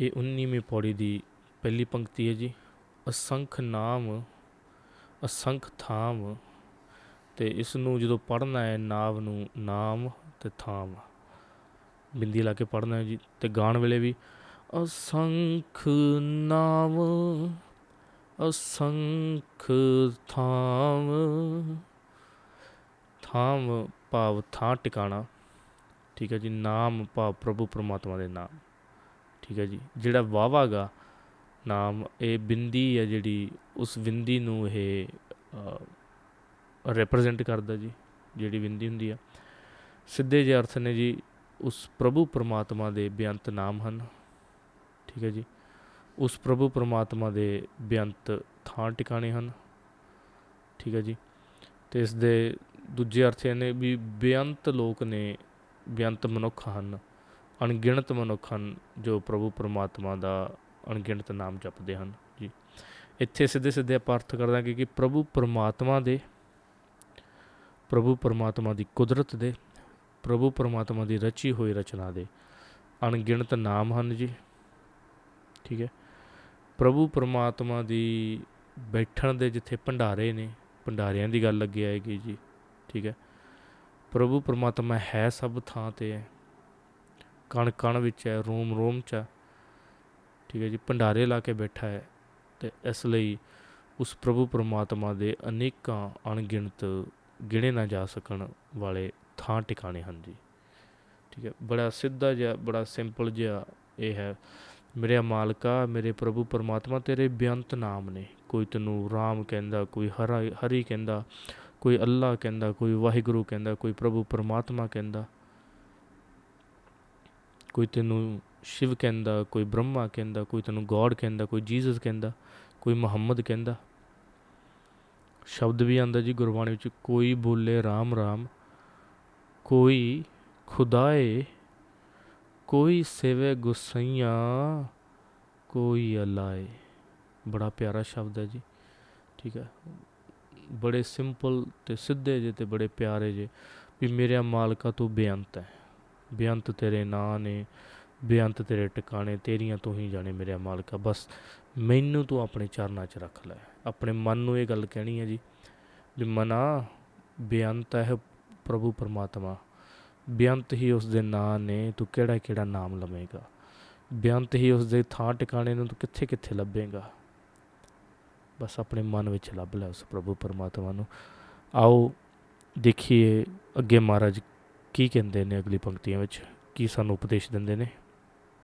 ਇਹ 19ਵੀਂ ਪੌੜੀ ਦੀ ਪਹਿਲੀ ਪੰਕਤੀ ਹੈ ਜੀ। ਅਸੰਖ ਨਾਮ, ਅਸੰਖ ਥਾਮ ਤੇ ਇਸ ਨੂੰ ਜਦੋਂ ਪੜ੍ਹਨਾ ਹੈ ਨਾਮ ਨੂੰ ਨਾਮ ਤੇ ਥਾਮ। ਬਿੰਦੀ ਲਾ ਕੇ ਪੜ੍ਹਨਾ ਹੈ ਜੀ ਤੇ ਗਾਣ ਵੇਲੇ ਵੀ ਅਸੰਖ ਨਾਮ, ਅਸੰਖ ਥਾਮ ਥਾਮ ਭਾਵ ਥਾਂ ਟਿਕਾਣਾ। ਠੀਕ ਹੈ ਜੀ, ਨਾਮ ਭਾਵ ਪ੍ਰਭੂ ਪਰਮਾਤਮਾ ਦੇ ਨਾਮ। ਠੀਕ ਹੈ ਜੀ। ਜਿਹੜਾ ਵਾਵਾ ਗਾ ਨਾਮ, ਇਹ ਬਿੰਦੀ ਹੈ ਜਿਹੜੀ, ਉਸ ਬਿੰਦੀ ਨੂੰ ਇਹ ਰਿਪਰੈਜ਼ੈਂਟ ਕਰਦਾ ਜੀ, ਜਿਹੜੀ ਬਿੰਦੀ ਹੁੰਦੀ ਆ। ਸਿੱਧੇ ਜਿਹੇ ਅਰਥ ਨੇ ਜੀ, ਉਸ ਪ੍ਰਭੂ ਪਰਮਾਤਮਾ ਦੇ ਬੇਅੰਤ ਨਾਮ ਹਨ। ਠੀਕ ਹੈ ਜੀ। ਉਸ ਪ੍ਰਭੂ ਪਰਮਾਤਮਾ ਦੇ ਬੇਅੰਤ ਥਾਂ ਟਿਕਾਣੇ ਹਨ। ਠੀਕ ਹੈ ਜੀ। ਤੇ ਇਸ ਦੇ ਦੂਜੇ ਅਰਥ ਇਹ ਨੇ ਵੀ ਬੇਅੰਤ ਲੋਕ ਨੇ, ਬੇਅੰਤ ਮਨੁੱਖ ਹਨ। ਅਣਗਿਣਤ ਮਨੁੱਖ ਹਨ, ਜੋ ਪ੍ਰਭੂ ਪਰਮਾਤਮਾ ਦਾ ਅਣਗਿਣਤ ਨਾਮ ਜਪਦੇ ਹਨ, ਜੀ। ਇੱਥੇ ਸਿੱਧੇ ਸਿੱਧੇ ਆਪਾਂ ਅਰਥ ਕਰ ਦਾਂਗੇ ਕਿ ਪ੍ਰਭੂ ਪਰਮਾਤਮਾ ਦੇ, ਪ੍ਰਭੂ ਪਰਮਾਤਮਾ ਦੀ ਕੁਦਰਤ ਦੇ, ਪ੍ਰਭੂ ਪਰਮਾਤਮਾ ਦੀ ਰਚੀ ਹੋਈ ਰਚਨਾ ਦੇ ਅਣਗਿਣਤ ਨਾਮ ਹਨ, ਜੀ। ਠੀਕ ਹੈ? ਪ੍ਰਭੂ ਪਰਮਾਤਮਾ ਦੀ ਬੈਠਣ ਦੇ ਜਿੱਥੇ ਭੰਡਾਰੇ ਨੇ, ਭੰਡਾਰਿਆਂ ਦੀ ਗੱਲ ਅੱਗੇ ਆਏਗੀ, ਜੀ। ਠੀਕ ਹੈ? ਪ੍ਰਭੂ ਪਰਮਾਤਮਾ ਹੈ ਸਭ ਥਾਂ ਤੇ ਹੈ। ਕਣ ਕਣ ਵਿੱਚ ਹੈ, ਰੋਮ ਰੋਮ ਚ ਹੈ। ਠੀਕ ਹੈ ਜੀ, ਭੰਡਾਰੇ ਲਾ ਕੇ ਬੈਠਾ ਹੈ ਤੇ ਇਸ ਲਈ ਉਸ ਪ੍ਰਭੂ ਪਰਮਾਤਮਾ ਦੇ ਅਨੇਕਾਂ ਅਣਗਿਣਤ ਗਿਣੇ ਨਾ ਜਾ ਸਕਣ ਵਾਲੇ ਥਾਂ ਟਿਕਾਣੇ ਹਨ ਜੀ। ਠੀਕ ਹੈ, ਬੜਾ ਸਿੱਧਾ ਜਿਹਾ, ਬੜਾ ਸਿੰਪਲ ਜਿਹਾ ਇਹ ਹੈ, ਮੇਰੇ ਮਾਲਕਾ, ਮੇਰੇ ਪ੍ਰਭੂ ਪਰਮਾਤਮਾ, ਤੇਰੇ ਬੇਅੰਤ ਨਾਮ ਨੇ। ਕੋਈ ਤੈਨੂੰ ਰਾਮ ਕਹਿੰਦਾ, ਕੋਈ ਹਰਾ, ਹਰੀ ਕਹਿੰਦਾ, ਕੋਈ ਅੱਲਾ ਕਹਿੰਦਾ, ਕੋਈ ਵਾਹਿਗੁਰੂ ਕਹਿੰਦਾ, ਕੋਈ ਪ੍ਰਭੂ ਪਰਮਾਤਮਾ ਕਹਿੰਦਾ ਕੋਈ ਤੈਨੂੰ ਸ਼ਿਵ ਕਹਿੰਦਾ, ਕੋਈ ਬ੍ਰਹਮਾ ਕਹਿੰਦਾ, ਕੋਈ ਤੈਨੂੰ ਗੋਡ ਕਹਿੰਦਾ, ਕੋਈ ਜੀਸਸ ਕਹਿੰਦਾ, ਕੋਈ ਮੁਹੰਮਦ ਕਹਿੰਦਾ। ਸ਼ਬਦ ਵੀ ਆਂਦਾ ਜੀ ਗੁਰਬਾਣੀ ਵਿੱਚ, ਕੋਈ ਬੋਲੇ ਰਾਮ ਰਾਮ, ਕੋਈ ਖੁਦਾਏ, ਕੋਈ ਸੇਵੇ ਗੁਸਈਆਂ, ਕੋਈ ਅਲਾਏ। ਬੜਾ ਪਿਆਰਾ ਸ਼ਬਦ ਹੈ ਜੀ, ਠੀਕ ਹੈ। ਬੜੇ ਸਿੰਪਲ ਤੇ ਸਿੱਧੇ ਜੇ ਤੇ ਬੜੇ ਪਿਆਰੇ ਜੇ ਵੀ ਮੇਰੇ ਮਾਲਕਾ ਤੂੰ ਬੇਅੰਤ ਹੈ। ਬੇਅੰਤ ਤੇਰੇ ਨਾਂ ਨੇ, ਬੇਅੰਤ ਤੇਰੇ ਟਿਕਾਣੇ, ਤੇਰੀਆਂ ਤੋਂ ਹੀ ਜਾਣੇ ਮੇਰੇ ਮਾਲਕਾ। ਬਸ ਮੈਨੂੰ ਤੂੰ ਆਪਣੇ ਚਰਨਾਂ 'ਚ ਰੱਖ ਲੈ। ਆਪਣੇ ਮਨ ਨੂੰ ਇਹ ਗੱਲ ਕਹਿਣੀ ਹੈ ਜੀ ਵੀ ਮਨਾ, ਬੇਅੰਤ ਹੈ ਪ੍ਰਭੂ ਪਰਮਾਤਮਾ। ਬੇਅੰਤ ਹੀ ਉਸ ਦੇ ਨਾਂ ਨੇ, ਤੂੰ ਕਿਹੜਾ ਕਿਹੜਾ ਨਾਮ ਲਵੇਂਗਾ? ਬੇਅੰਤ ਹੀ ਉਸ ਦੇ ਥਾਂ ਟਿਕਾਣੇ ਨੂੰ ਤੂੰ ਕਿੱਥੇ ਕਿੱਥੇ ਲੱਭੇਗਾ? ਬਸ ਆਪਣੇ ਮਨ ਵਿੱਚ ਲੱਭ ਲੈ ਉਸ ਪ੍ਰਭੂ ਪਰਮਾਤਮਾ ਨੂੰ। ਆਓ, ਦੇਖੀਏ ਅੱਗੇ ਮਹਾਰਾਜ ਕੀ ਕਹਿੰਦੇ ਨੇ ਅਗਲੀ ਪੰਕਤੀਆਂ ਵਿੱਚ? ਕੀ ਸਾਨੂੰ ਉਪਦੇਸ਼ ਦਿੰਦੇ ਨੇ?